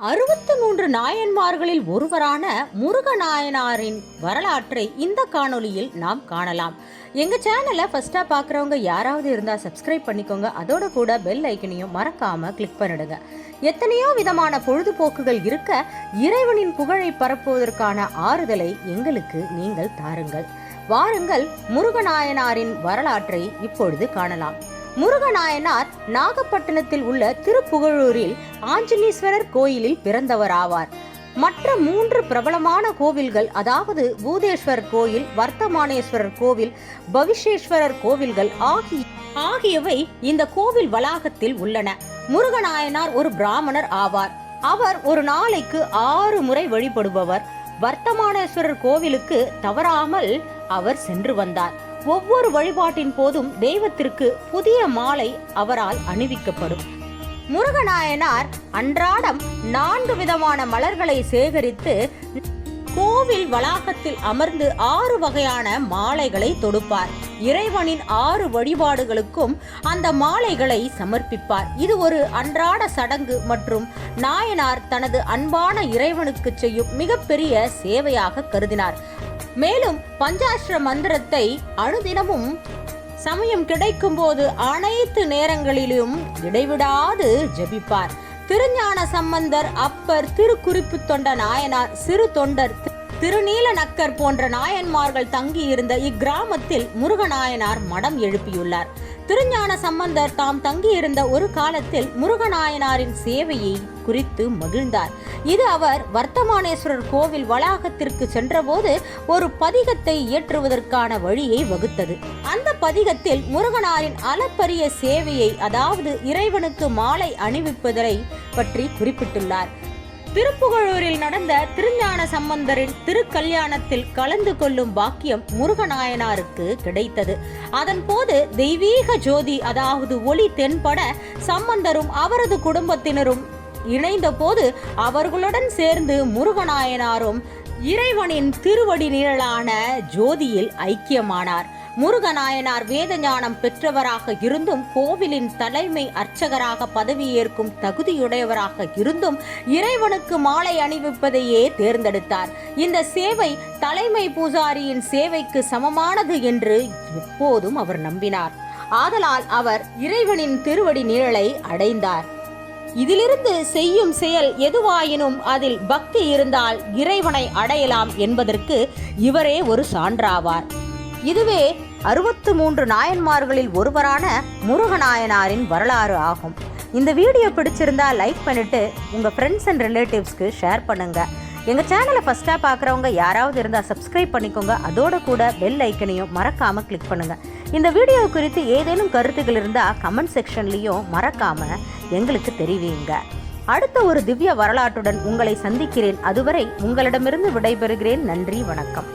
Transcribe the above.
அறுபத்து மூன்று நாயன்மார்களில் ஒருவரான முருகநாயனாரின் வரலாற்றை இந்த காணொலியில் நாம் காணலாம். எங்கள் சேனலை ஃபஸ்ட்டாக பார்க்குறவங்க யாராவது இருந்தால் சப்ஸ்கிரைப் பண்ணிக்கோங்க. அதோட கூட பெல் ஐக்கனையும் மறக்காமல் கிளிக் பண்ணிடுங்க. எத்தனையோ விதமான பொழுதுபோக்குகள் இருக்க இறைவனின் புகழை பரப்புவதற்கான ஆறுதலை எங்களுக்கு நீங்கள் தாருங்கள். வாருங்கள் முருகநாயனாரின் வரலாற்றை இப்பொழுது காணலாம். முருகநாயனார் நாகப்பட்டினத்தில் உள்ள திருப்புகழூரில் ஆஞ்சநேஸ்வரர் கோயிலில் பிறந்தவராவார். மற்ற மூன்று பிரபலமான கோவில்கள் அதாவது பூதேஸ்வரர் கோயில் வர்த்தமானேஸ்வரர் கோவில் பவிஷேஸ்வரர் கோவில்கள் ஆகிய ஆகியவை இந்த கோவில் வளாகத்தில் உள்ளன. முருகநாயனார் ஒரு பிராமணர் ஆவார். அவர் ஒரு நாளைக்கு ஆறு முறை வழிபடுபவர். வர்த்தமானேஸ்வரர் கோவிலுக்கு தவறாமல் அவர் சென்று வந்தார். ஒவ்வொரு வழிபாட்டின் போதும் தெய்வத்திற்கு புதிய மாலை அவரால் அணிவிக்கப்படும். முருகநாயனார் அன்றாடம் நான்கு விதமான மலர்களை சேகரித்து கோவில் வளாகத்தில் அமர்ந்து ஆறு வகையான மாலைகளை தொடுப்பார். இறைவனின் ஆறு வழிபாடுகளுக்கும் அந்த மாலைகளை சமர்ப்பிப்பார். இது ஒரு அன்றாட சடங்கு மற்றும் நாயனார் தனது அன்பான இறைவனுக்கு செய்யும் மிகப்பெரிய சேவையாக கருதினார். மேலும் பஞ்சாஷ்ட மந்திரத்தை அனுதினமும் சமயம் கிடைக்கும் போது அனைத்து நேரங்களிலும் இடைவிடாது ஜெபிப்பார். திருஞான சம்பந்தர் அப்பர் திருக்குறிப்பு தொண்ட நாயனார் சிறு தொண்டர் திருநீல நக்கர் போன்ற நாயன்மார்கள் தங்கியிருந்த இக்கிராமத்தில் முருகநாயனார் மடம் எழுப்பியுள்ளார். திருஞான சம்பந்தர் தாம் தங்கியிருந்த ஒரு காலத்தில் முருகநாயனாரின் சேவையை குறித்து மகிழ்ந்தார். இது அவர் வர்த்தமானேஸ்வரர் கோவில் வளாகத்திற்கு சென்றபோது ஒரு பதிகத்தை இயற்றுவதற்கான வழியை வகுத்தது. அந்த பதிகத்தில் முருகனாரின் அளப்பரிய சேவையை அதாவது இறைவனுக்கு மாலை அணிவிப்பதை பற்றி குறிப்பிட்டுள்ளார். திருப்புகழூரில் நடந்த திருஞான சம்பந்தரின் திருக்கல்யாணத்தில் கலந்து கொள்ளும் பாக்கியம் முருகநாயனாருக்கு கிடைத்தது. அதன் போது தெய்வீக ஜோதி அதாவது ஒளி தென்பட சம்பந்தரும் அவரது குடும்பத்தினரும் இணைந்த போது அவர்களுடன் சேர்ந்து முருகநாயனாரும் இறைவனின் திருவடி நிழலான ஜோதியில் ஐக்கியமானார். முருகநாயனார் வேத ஞானம் பெற்றவராக இருந்தும் கோவிலின் தலைமை அர்ச்சகராக பதவியேற்கும் தகுதியுடையவராக இருந்தும் இறைவனுக்கு மாலை அணிவிப்பதையே தேர்ந்தெடுத்தார். இந்த சேவை தலைமை பூசாரியின் சேவைக்கு சமமானது என்று எப்போதும் அவர் நம்பினார். ஆதலால் அவர் இறைவனின் திருவடி நிழலை அடைந்தார். இதிலிருந்து செய்யும் செயல் எதுவாயினும் அதில் பக்தி இருந்தால் இறைவனை அடையலாம் என்பதற்கு இவரே ஒரு சான்றாவார். இதுவே அறுபத்து மூன்று நாயன்மார்களில் ஒருவரான முருகநாயனாரின் வரலாறு ஆகும். இந்த வீடியோ பிடிச்சிருந்தா லைக் பண்ணிட்டு உங்கள் ஃப்ரெண்ட்ஸ் அண்ட் ரிலேட்டிவ்ஸ்க்கு ஷேர் பண்ணுங்க. எங்கள் சேனலை ஃபஸ்ட்டாக பார்க்குறவங்க யாராவது இருந்தால் சப்ஸ்கிரைப் பண்ணிக்கோங்க. அதோட கூட பெல் ஐக்கனையும் மறக்காமல் கிளிக் பண்ணுங்கள் இந்த வீடியோ குறித்து ஏதேனும் கருத்துக்கள் இருந்தால் கமெண்ட் செக்ஷன்லேயும் மறக்காமல் எங்களுக்கு தெரிவிங்க. அடுத்த ஒரு திவ்ய வரலாற்றுடன் உங்களை சந்திக்கிறேன். அதுவரை உங்களிடமிருந்து விடைபெறுகிறேன். நன்றி வணக்கம்.